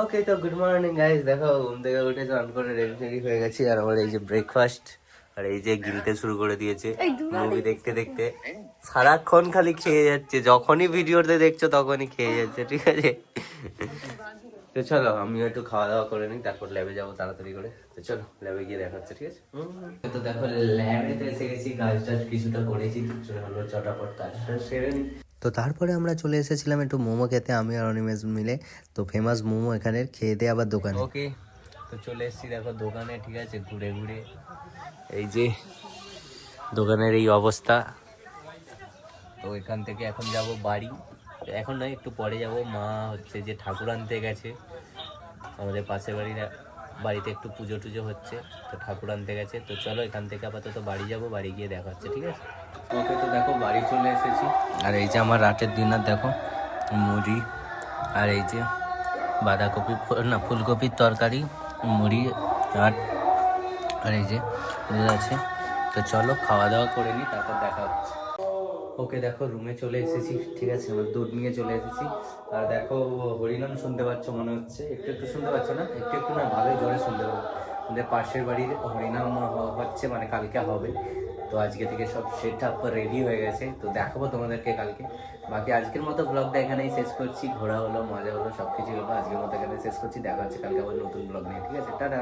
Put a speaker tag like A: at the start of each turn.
A: ওকে তো good morning guys দেখো ঘুম থেকে উঠে স্নান করে রেডি টেডি হয়ে গেছি আর আমার এই যে ব্রেকফাস্ট আর এই যে গিলতে শুরু করে দিয়েছে মুভি দেখতে দেখতে। সারাক্ষণ খালি খেয়ে যাচ্ছে যখনই ভিডিওতে দেখছ তখনই খেয়ে যাচ্ছে ঠিক আছে? তো চলো আমিও একটু খাওয়া দাওয়া করে নিই তারপর ল্যাবে যাব তাড়াতাড়ি করে। তো চলো ল্যাবে গিয়ে দেখা হচ্ছে ঠিক আছে? তো দেখো ল্যাবে তো এসে গেছি কাজ টাজ কিছুটা করেছি চলো চটাপট কাজটা সেরে নিই।
B: তো তারপরে আমরা চলে এসেছিলাম একটু মোমো খেতে, আমি আর অনিমেষ মিলে। তো ফেমাস মোমো এখানে, খেয়ে দিয়ে আবার দোকানে।
A: ওকে, তো চলে এসেছি দেখো দোকানে, ঠিক আছে? ঘুরে ঘুরে। এই যে দোকানের এই অবস্থা। তো এখান থেকে এখন যাব বাড়ি। এখন নয়, একটু পরে যাব। মা হচ্ছে যে ঠাকুর আনতে গেছে। আমাদের পাশের বাড়ির বাড়িতে একটু পুজো টুজো হচ্ছে, তো ঠাকুর আনতে গেছে, তো চলো এখান থেকে আপাতত বাড়ি যাব, বাড়ি গিয়ে দেখা হচ্ছে, ঠিক আছে? ওকে তো দেখো, বাড়ি চলে এসেছি। আর এই যে আমার রাতের ডিনার, দেখো, মুড়ি, আর এই যে বাঁধাকপি, না, ফুলকপির তরকারি, মুড়ি, আর আর এই যে আছে। তো চলো, খাওয়া দাওয়া করে নিই, তারপর দেখা হচ্ছে। ওকে দেখো রুমে চলে এসেছি। ঠিক আছে, আমার দুধ নিয়ে চলে এসেছি। আর দেখো, হরিনাম শুনতে পাচ্ছ মনে হচ্ছে। একটু একটু শুনতে পাচ্ছ না? একটু একটু না, ভালোই জোরে শুনতে পাবো। আমাদের পাশের বাড়ির হরিনাম হচ্ছে মানে কালকে হবে। তো আজকে থেকে সব সেট আপ রেডি হয়ে গেছে। তো দেখাবো তোমাদেরকে কালকে। বাকি আজকের মতো ব্লগটা এখানেই শেষ করছি। ঘোরা হলো, মজা হলো সব কিছু হলো। আজকের মতো এখানে শেষ করছি। দেখা হচ্ছে কালকে আবার নতুন ব্লগ নিয়ে। ঠিক আছে, টাটা!